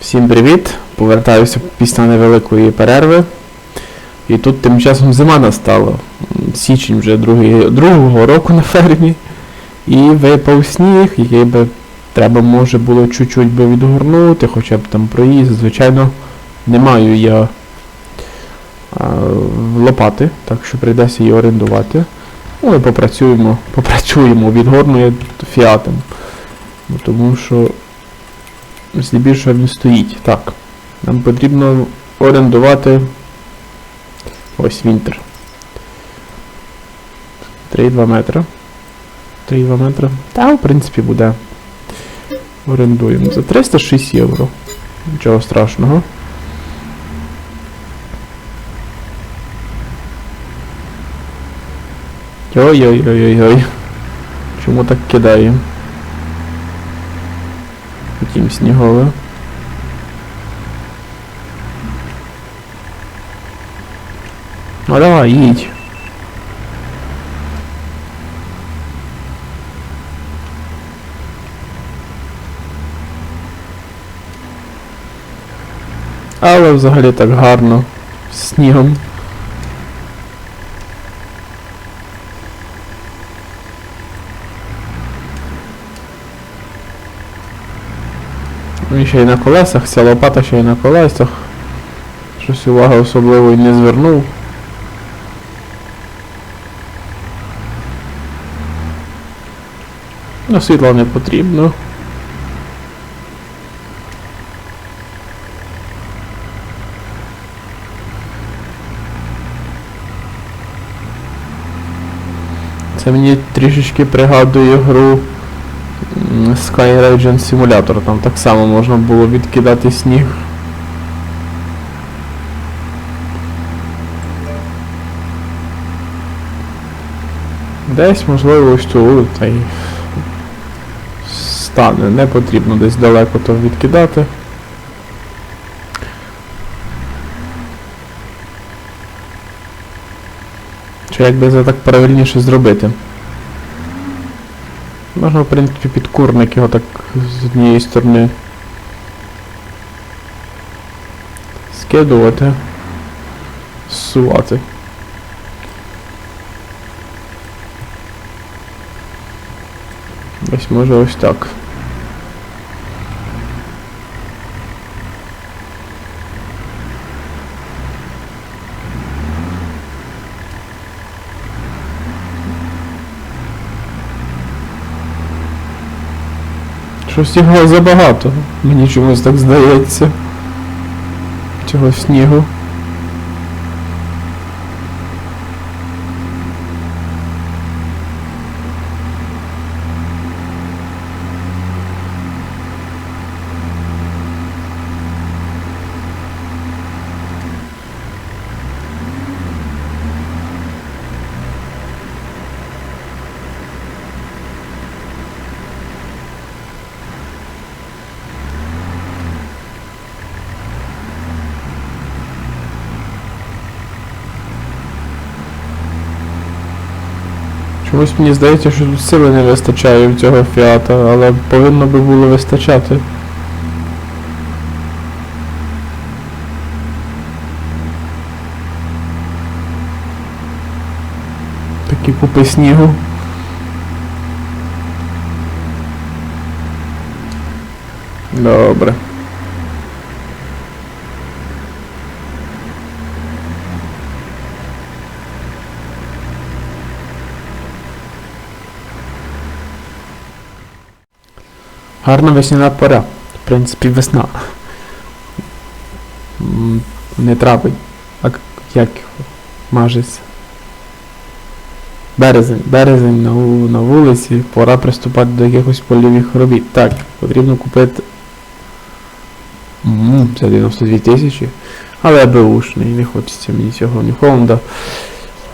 Всім привіт! Повертаюся після невеликої перерви. І тут тим часом зима настала. Січень вже другий, другого року на фермі. І випав сніг, який би треба може було чуть-чуть би відгорнути, хоча б там проїзд. Звичайно, не маю я а, лопати, так що прийдеться її орендувати. Ну і попрацюємо, попрацюємо, відгорну я фіатом. Ну, Тому що здебільшого він стоїть. Так. Нам потрібно орендувати ось вінтер. 3,2 метра. 3,2 метра. Та, в принципі, буде. Орендуємо за 306 євро. Нічого страшного. Ой-ой-ой-ой-ой. Чому так кидає? Втім, снігове. Ну давай, їдь. Але взагалі так гарно. З снігом. І ще й на колесах, ця лопата ще й на колесах. Щось уваги особливо й не звернув. Ну, світла не потрібно. Це мені трішечки пригадує гру Sky Legend Simulator. Там так само можна було відкидати сніг. Десь, можливо, ось тут та й стане. Не потрібно десь далеко то відкидати. Чи як би це так правильніше зробити? Можна, в принципі, під курник його так з однієї сторони скидувати, зсувати. Ось може ось так. Щось його забагато. Мені чомусь так здається. Цього снігу. Чомусь мені здається, що тут сили не вистачає в цього фіата, але повинно би було вистачати. Такі купи снігу. Добре. Гарна весняна пора. В принципі, весна. Не травень. А як? Мажеться. Березень. Березень на, на вулиці. Пора приступати до якихось польових робіт. Так, потрібно купити. М, Це 92 тисячі. Але беушний, не хочеться мені цього ні Холланда.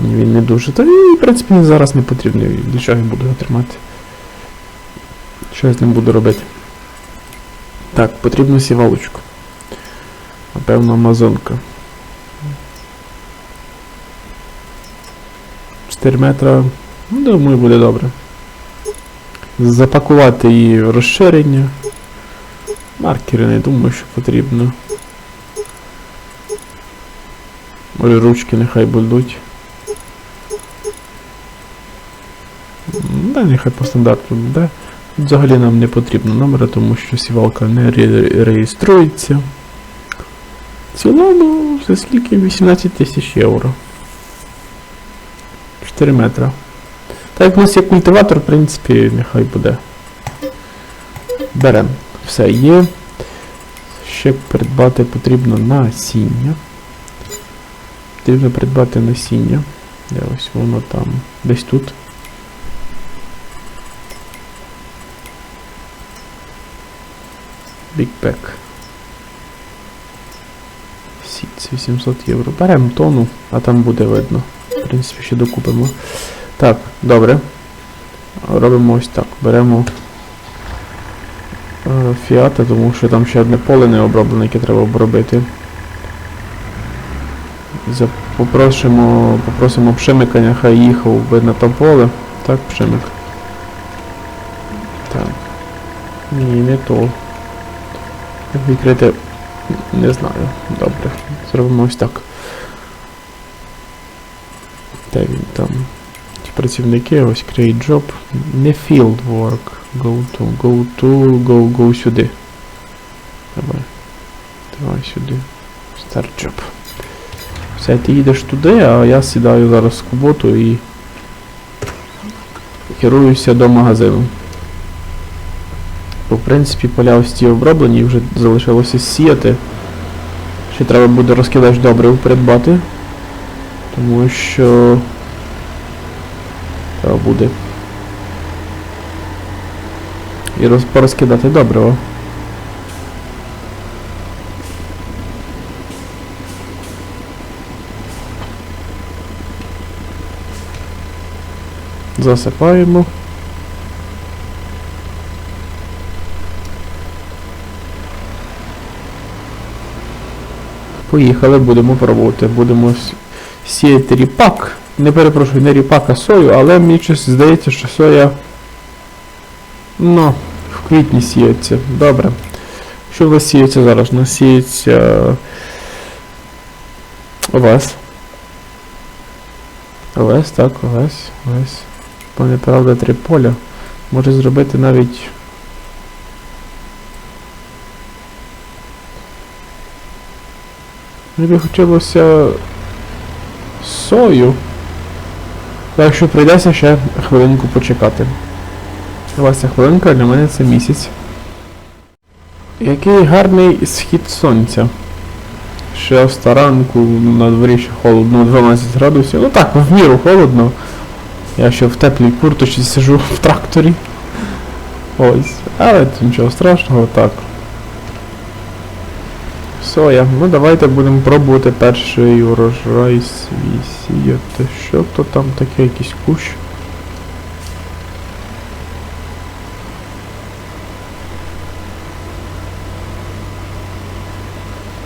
Він не дуже. Та і, в принципі, зараз не потрібно. Для чого я буду його тримати? Що я з ним буду робити? Так, потрібно сівалочку. Напевно, амазонка. 4 метра. Ну, думаю, буде добре. Запакувати її розширення. Маркери не думаю, що потрібно. Може ручки нехай будуть. Да, нехай по стандарту буде. Взагалі нам не потрібно номера, тому що сівалка не ре- реєструється. В цілому, за скільки? 18 тисяч євро. 4 метра. Так як у нас є культиватор, в принципі, нехай буде. Беремо. Все є. Ще придбати потрібно насіння. Потрібно придбати насіння. Де ось воно там. Десь тут. Pack. Сіц 800 євро. Беремо тону, а там буде видно. В принципі, ще докупимо. Так, добре. Робимо ось так. Беремо е, фіата, тому що там ще одне поле не оброблене, яке треба обробити. Попросимо, попросимо Пшемика, нехай їхав би на то поле. Так, Пшемик. Так. Ні, не то. Як відкрити. Не знаю. Добре. Зробимо ось так. Де він там? Ті працівники, ось create job. Не field work. Go to, go to, go, go сюди. Давай. Давай сюди. Start job. Все, ти їдеш туди, а я сідаю зараз в куботу і керуюся до магазину. В принципі, поля ось ці оброблені, вже залишилося сіяти. Ще треба буде розкидач добрив придбати. Тому що треба буде. І роз, порозкидати добриво. Засипаємо. Поїхали, будемо пробувати. Будемо сіяти ріпак. Не перепрошую, не ріпак, а сою, але мені щось здається, що соя. Ну, в квітні сіється. Добре. Що в нас сіється зараз? У нас сіється овес. Овес, так, овес, овес. Пане правда, три поля. Може зробити навіть. Мені хотілося сою. Так, якщо прийдеться ще хвилинку почекати. Для вас ця хвилинка, для мене це місяць. Який гарний схід сонця. Ще старанку на дворі ще холодно, 12 градусів. Ну так, в міру холодно. Я ще в теплій курточці сижу в тракторі. Ось. Але це нічого страшного, так. Соя. Ну давайте будемо пробувати перший урожай свій сіяти. Що то там таке, якийсь кущ?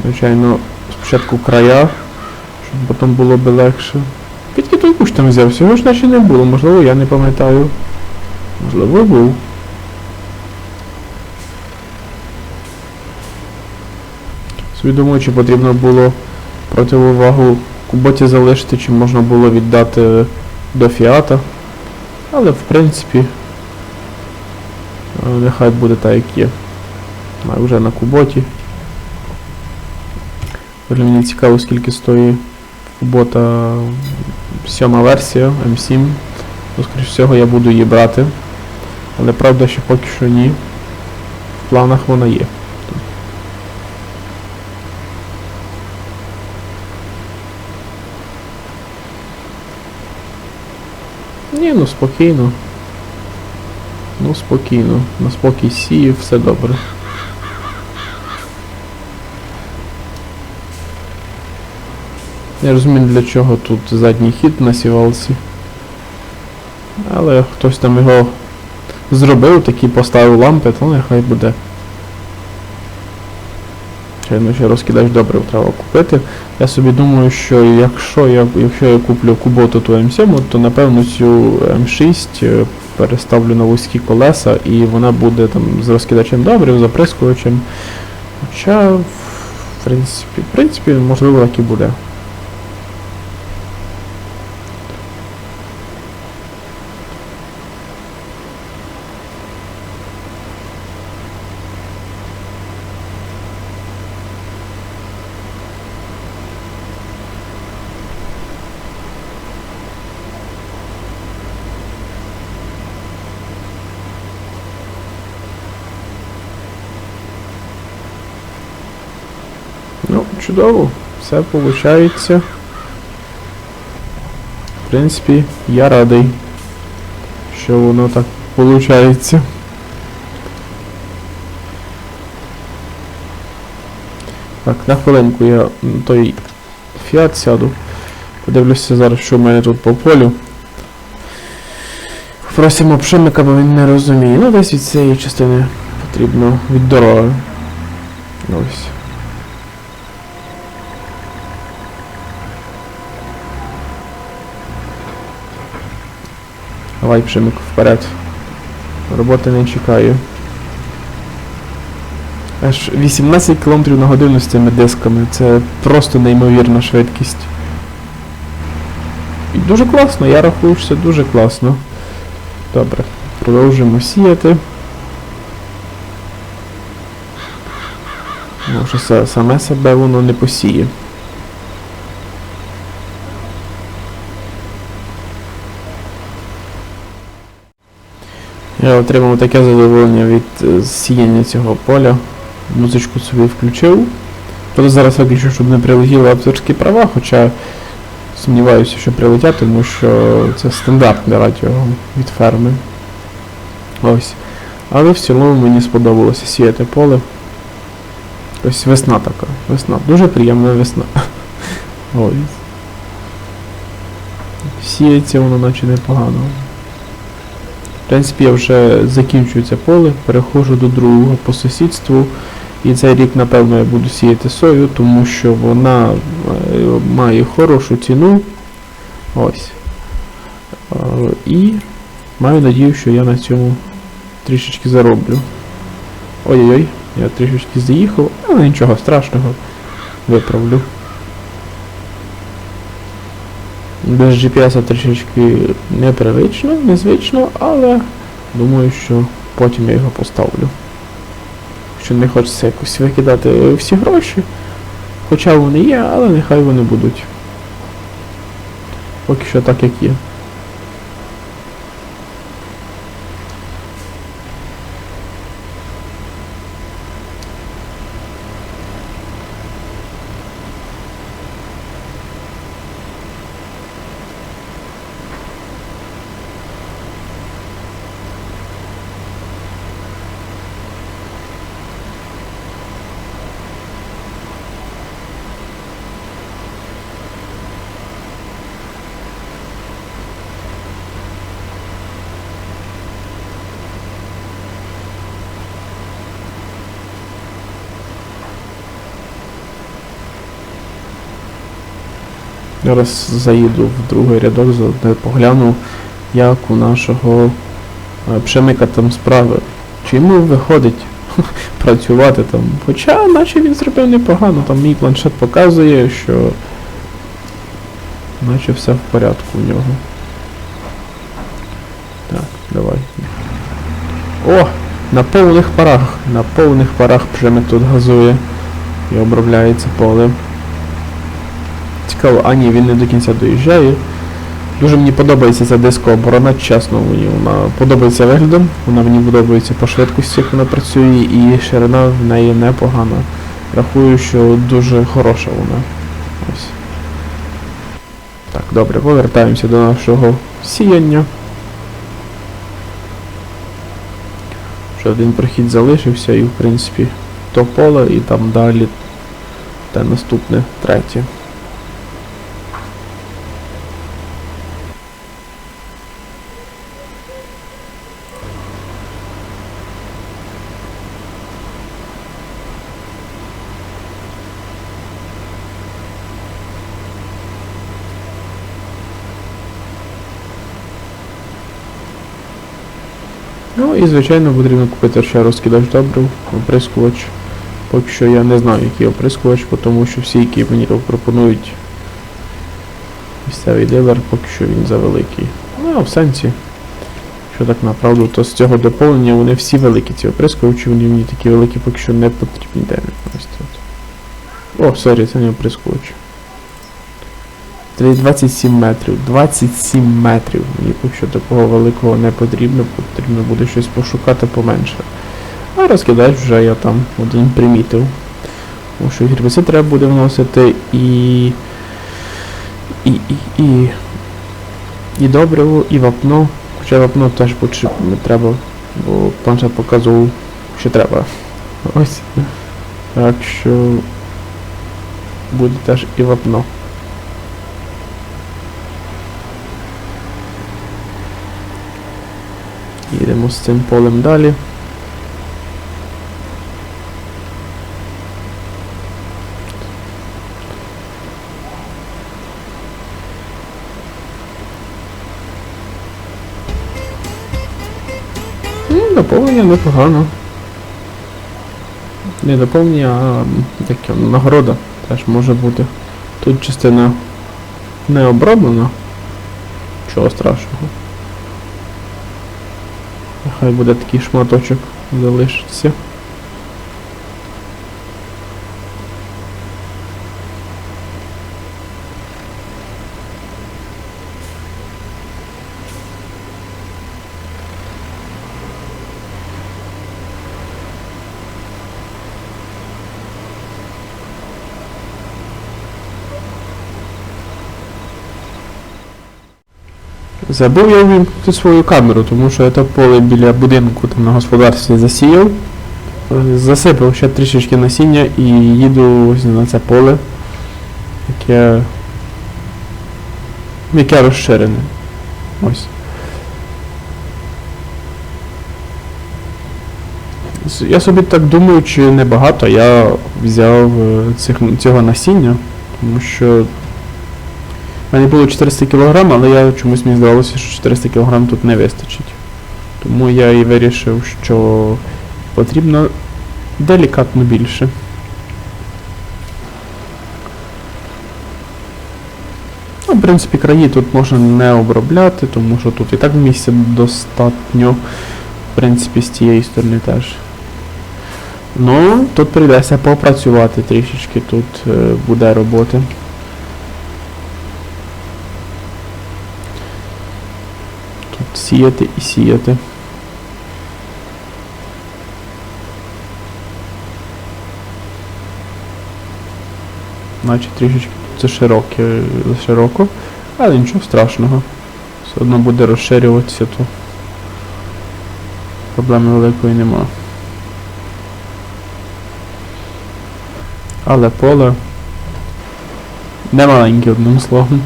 Звичайно, спочатку края, щоб потім було би легше. Звідки той кущ там взявся? Його ж наче не було, можливо, я не пам'ятаю. Можливо, був. Собі думаю, чи потрібно було противовагу куботі залишити, чи можна було віддати до фіата. Але в принципі е, нехай буде так, як є. А вже на куботі. Вже мені цікаво, скільки стоїть кубота сьома версія М7. То, скоріш всього, я буду її брати. Але правда, що поки що ні. В планах вона є. Ні, ну спокійно. Ну спокійно. На спокій сіє, все добре. Я розумію, для чого тут задній хід на. Але хтось там його зробив, такі поставив лампи, то нехай буде. Звичайно, ще розкидач добре треба купити. Я собі думаю, що якщо я, якщо я куплю куботу ту М7, то напевно цю М6 е, переставлю на вузькі колеса, і вона буде там з розкидачем добрив, з оприскувачем. Хоча, в принципі, в принципі, можливо, так і буде. Ну, чудово, все виходить. В принципі, я радий, що воно так виходить. Так, на хвилинку я на той фіат сяду. Подивлюся зараз, що в мене тут по полю. Просимо пшенника, бо він не розуміє. Ну, десь від цієї частини потрібно від дороги. Ось. Давай, пшеник, вперед. Роботи не чекаю. Аж 18 км на годину з цими дисками. Це просто неймовірна швидкість. І дуже класно, я рахую, що це дуже класно. Добре, продовжуємо сіяти. Може саме себе воно не посіє. Я отримав таке задоволення від е, сіяння цього поля. Музичку собі включив. Просто зараз виключу, щоб не прилетіли авторські права, хоча сумніваюся, що прилетять, тому що це стандартне радіо від ферми. Ось. Але в цілому мені сподобалося сіяти поле. Ось весна така. Весна. Дуже приємна весна. Ось. Сіється воно наче непогано. В принципі, я вже закінчую це поле, переходжу до другого по сусідству. І цей рік, напевно, я буду сіяти сою, тому що вона е, має хорошу ціну. Ось. Е, І маю надію, що я на цьому трішечки зароблю. Ой-ой-ой, я трішечки заїхав, але нічого страшного. Виправлю. Без GPS трішечки непривично, незвично, але думаю, що потім я його поставлю. Що не хочеться якось викидати всі гроші. Хоча вони є, але нехай вони будуть. Поки що так як є. Зараз заїду в другий рядок, погляну, як у нашого е, пшемика там справи. Чи йому виходить працювати там. Хоча, наче він зробив непогано, там мій планшет показує, що наче все в порядку у нього. Так, давай. О! На повних парах. На повних парах пшемик тут газує і обробляється поле. Цікаво, а ні, він не до кінця доїжджає. Дуже мені подобається ця дискооборона, чесно, мені вона подобається виглядом, вона мені подобається по швидкості, як вона працює, і ширина в неї непогана. Рахую, що дуже хороша вона. Ось. Так, добре, повертаємося до нашого сіяння. Ще один прохід залишився і в принципі то поле і там далі те наступне третє. Ну і звичайно потрібно купити ще розкидач добрив, оприскувач. Поки що я не знаю, який оприскувач, тому що всі, які мені пропонують місцевий дилер, поки що він завеликий. Ну, а в сенсі. Що так направду, то з цього доповнення вони всі великі ці оприскувачі, вони мені такі великі поки що не потрібні. Де? О, сорі, це не оприскувач. Три- 27 метрів. 27 метрів. Поки такого великого не потрібно, потрібно буде щось пошукати поменше. А розкидач вже я там один примітив. Тому що гербіцид треба буде вносити і. І, і, і, і добриво, і вапно. Хоча вапно теж не треба, бо планшет показував, що треба. Ось. Так що буде теж і вапно. Їдемо з цим полем далі. Ну, Доповнення непогано. Не доповнення, а м, таке нагорода теж може бути. Тут частина не оброблена. Чого страшного. Нехай буде такий шматочок залишиться. Забув я увімкнути свою камеру, тому що я то поле біля будинку там на господарстві засіяв. Засипав ще трішечки насіння і їду ось на це поле, яке, яке розширене. Ось. Я собі так думаю, чи небагато я взяв е, цих, цього насіння, тому що у мене було 400 кг, але я чомусь мені здавалося, що 400 кг тут не вистачить. Тому я і вирішив, що потрібно делікатно більше. Ну, в принципі, краї тут можна не обробляти, тому що тут і так місця достатньо. В принципі, з тієї сторони теж. Ну, тут прийдеться попрацювати трішечки, тут е, буде роботи. Тут сіяти і сіяти. Наче трішечки це широке, широко, але нічого страшного. Все одно буде розширюватися, то проблеми великої нема. Але поле не маленьке одним словом.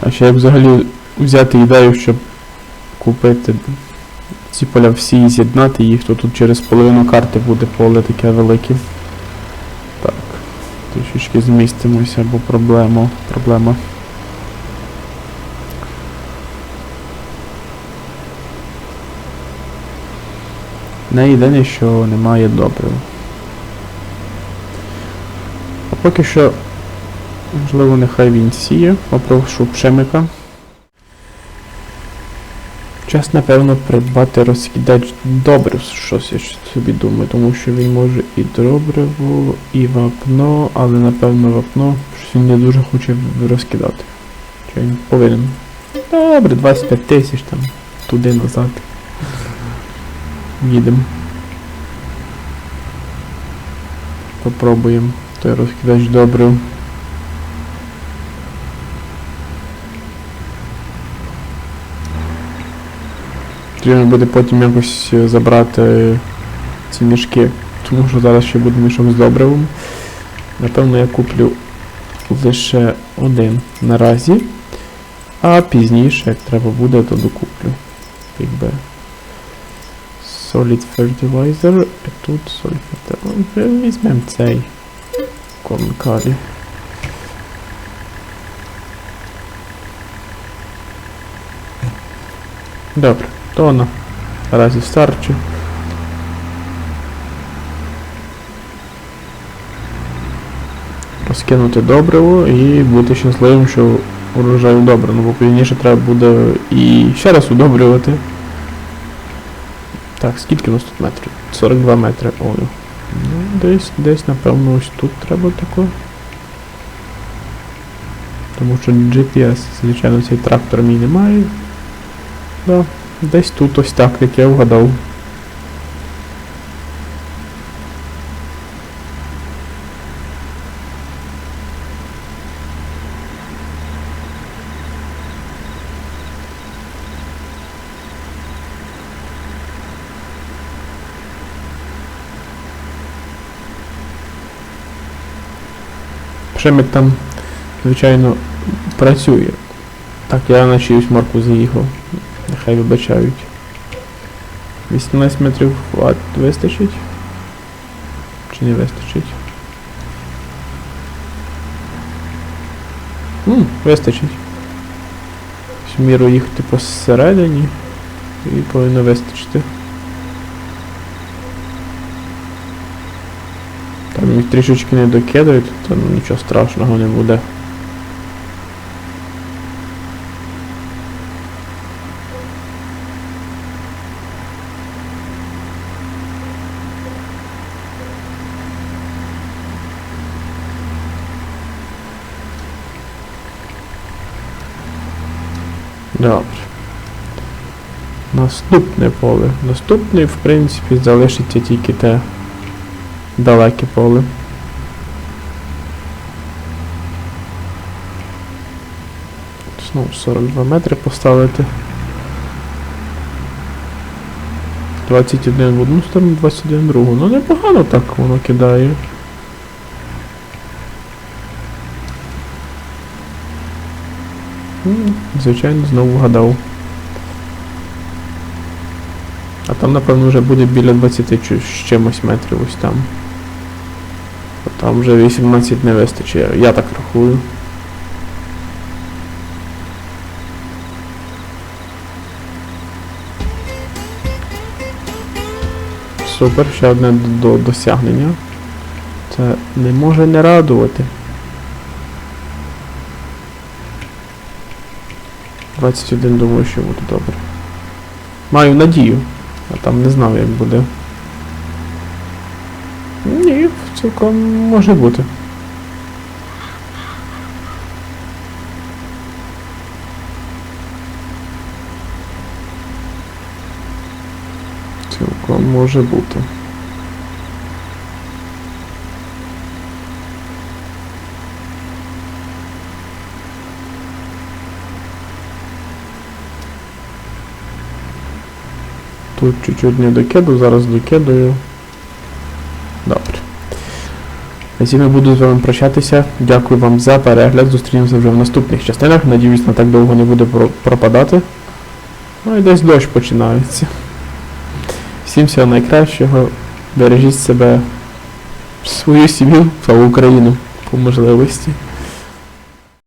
А ще як взагалі взяти ідею, щоб купити ці поля всі і з'єднати їх, то тут через половину карти буде поле таке велике. Так, трішечки змістимося, бо проблема. проблема. Не єдине, що немає добрив. А поки що Можливо, нехай він сіє. Попрошу пшемика. Час, напевно, придбати розкидач добрив, щось я собі думаю, тому що він може і добриво, і вапно, але напевно вапно щось він не дуже хоче розкидати. Чи він повинен. Добре, 25 тисяч там, туди назад. Їдемо. Попробуємо той розкидач добрив. Потрібно буде потім якось е, забрати ці мішки, тому що зараз ще буде мішок з добривом. Напевно, я куплю лише один наразі, а пізніше, як треба буде, то докуплю. Якби Solid Fertilizer, і тут Solid Fertilizer. Візьмемо цей Корнкалі. Добре, то на разів старче. Розкинути добриво і бути щасливим, що урожаю добре. Ну бо пізніше треба буде і ще раз удобрювати. Так, скільки у нас тут метрів? 42 метри. Ой. Ну, десь, десь, напевно, ось тут треба тако. Тому що GPS, звичайно, цей трактор мій не має. Да, десь тут ось так, як я вгадав. Пшемик там, звичайно, працює. Так, я на чиюсь марку заїхав. Нехай вибачають. 18 метрів хват вистачить? Чи не вистачить? М, вистачить. В міру їхати посередині і повинно вистачити. Там їх трішечки не докидають, то нічого страшного не буде. Добре. Наступне поле. Наступне, в принципі, залишиться тільки те далеке поле. Знову 42 метри поставити. 21 в одну сторону, 21 в другу. Ну непогано так воно кидає. М, Звичайно, знову вгадав. А там, напевно, вже буде біля 20 чи з чимось метрів ось там. Там вже 18 не вистачить, я так рахую. Супер, ще одне до досягнення. Це не може не радувати. 21 думаю, що буде добре. Маю надію, а там не знав, як буде. Ні, цілком може бути. Цілком може бути. Тут чуть-чуть не докиду, зараз докидаю. Добре. На цьому буду з вами прощатися. Дякую вам за перегляд. Зустрінемося вже в наступних частинах. Надіюсь, на так довго не буде пропадати. Ну і десь дощ починається. Всім всього найкращого. Бережіть себе, свою сім'ю, слава Україну по можливості.